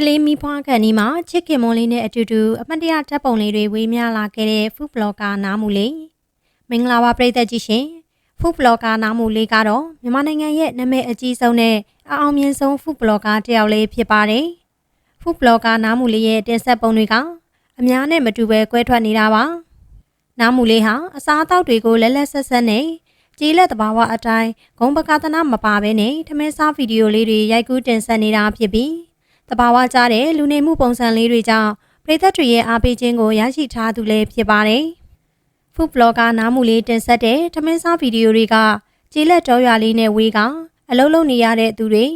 ကလေးမီးဖွားခန့်ဒီမှာချစ်ခင်မွန်လေးနဲ့အတူတူအမတ်တရဓာတ်ပုံလေးတွေဝေမျှလာခဲ့တဲ့ food blogger နားမူလေးမင်္ဂလာပါပရိသတ်ကြီးရှင် food blogger နားမူလေးကတော့မြန်မာနိုင်ငံရဲ့နာမည်အကြီးဆုံးနဲ့အအောင်မြင်ဆုံး food blogger တစ်ယောက်လေးဖြစ်ပါတယ် food blogger နားမူလေးရဲ့တင်ဆက်ပုံတွေကအများနဲ့မတူပဲကွဲထွက်နေတာပါနားမူလေးဟာအစားအသောက်တွေကိုလက်လက်ဆက်ဆက်နဲ့ကြေးလက်တဘာဝအတိုင်းဂုံပကာသနာမပါဘဲနဲ့ထမင်းစားဗီဒီယိုလေးတွေရိုက်ကူးတင်ဆက်နေတာဖြစ်ပြီး တဘာဝကြတဲ့လူနေမှုပုံစံလေးတွေကြောင့်ပြည်သက်တွေရဲ့အားပေးခြင်းကိုရရှိထားသူလည်းဖြစ်ပါတယ်။ Food Blogger နားမှုလေးတင်ဆက်တဲ့ထမင်းစားဗီဒီယိုတွေကကြေးလက်တော်ရွာလေးနဲ့ဝေးကအလုံးလုံးနေရတဲ့သူတွေ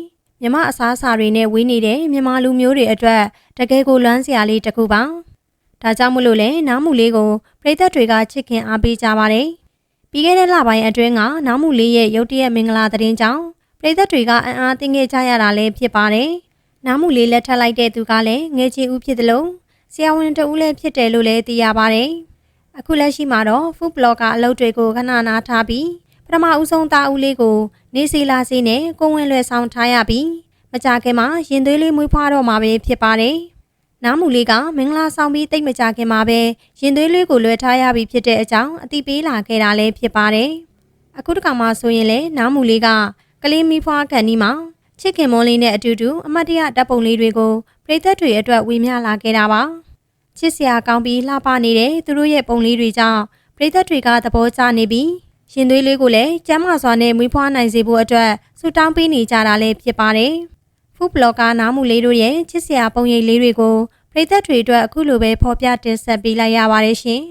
မြမအစားအစာတွေနဲ့ဝေးနေတဲ့မြန်မာလူမျိုးတွေအတွက်တကယ်ကိုလွမ်းစရာလေးတစ်ခုပါ။ဒါကြောင့်မလို့လဲနားမှုလေးကိုပြည်သက်တွေကချစ်ခင်အားပေးကြပါတယ်။ပြီးခဲ့တဲ့လပိုင်းအတွင်းကနားမှုလေးရဲ့ရုတ်တရက်မင်္ဂလာသတင်းကြောင့်ပြည်သက်တွေကအံ့အားသင့်ခဲ့ကြရတာလည်းဖြစ်ပါတယ်။ နားမှုလေးလက်ထပ်လိုက်တဲ့သူကလည်းငယ်ချီဦးဖြစ်တယ်လို့ဆရာဝန်တဦးလည်းဖြစ်တယ်လို့လည်းသိရပါတယ်။အခုလက်ရှိမှာတော့ food blogger အလုပ်တွေကိုခဏနာထားပြီးပထမဦးဆုံးသားဦးလေးကိုနေစီလာစီနဲ့ကိုဝင်လွယ်ဆောင်ထားရပြီးမကြခင်မှာရင်သွေးလေးမွေးဖွားတော့မှာပဲဖြစ်ပါတယ်။နားမှုလေးကမင်္ဂလာဆောင်ပြီးတိတ်မကြခင်မှာပဲရင်သွေးလေးကိုလွှဲထားရပြီးဖြစ်တဲ့အကြောင်းအသိပေးလာခဲ့တာလည်းဖြစ်ပါတယ်။အခုတစ်ခါမှဆိုရင်လေနားမှုလေးကကလေးမီးဖွားခံဒီမှာ ချစ်ခင်မွန်လေးနဲ့အတူတူအမတ်တရတပ်ပုံလေးတွေကိုပြည်သက်တွေအတွက်ဝေမျှလာခဲ့တာပါချစ်စရာကောင်းပြီးလှပနေတဲ့သူတို့ရဲ့ပုံလေးတွေကြောင့်ပြည်သက်တွေကသဘောကျနေပြီးရင်သွေးလေးကိုလည်းကျမ်းမာစွာနဲ့မွေးဖွားနိုင်စေဖို့အတွက်ဆုတောင်းပေးနေကြတာလည်းဖြစ်ပါတယ်ဖူးဘလော့ကာနားမှုလေးတို့ရဲ့ချစ်စရာပုံရိပ်လေးတွေကိုပြည်သက်တွေအတွက်အခုလိုပဲဖော်ပြတင်ဆက်ပေးလိုက်ရပါတယ်ရှင်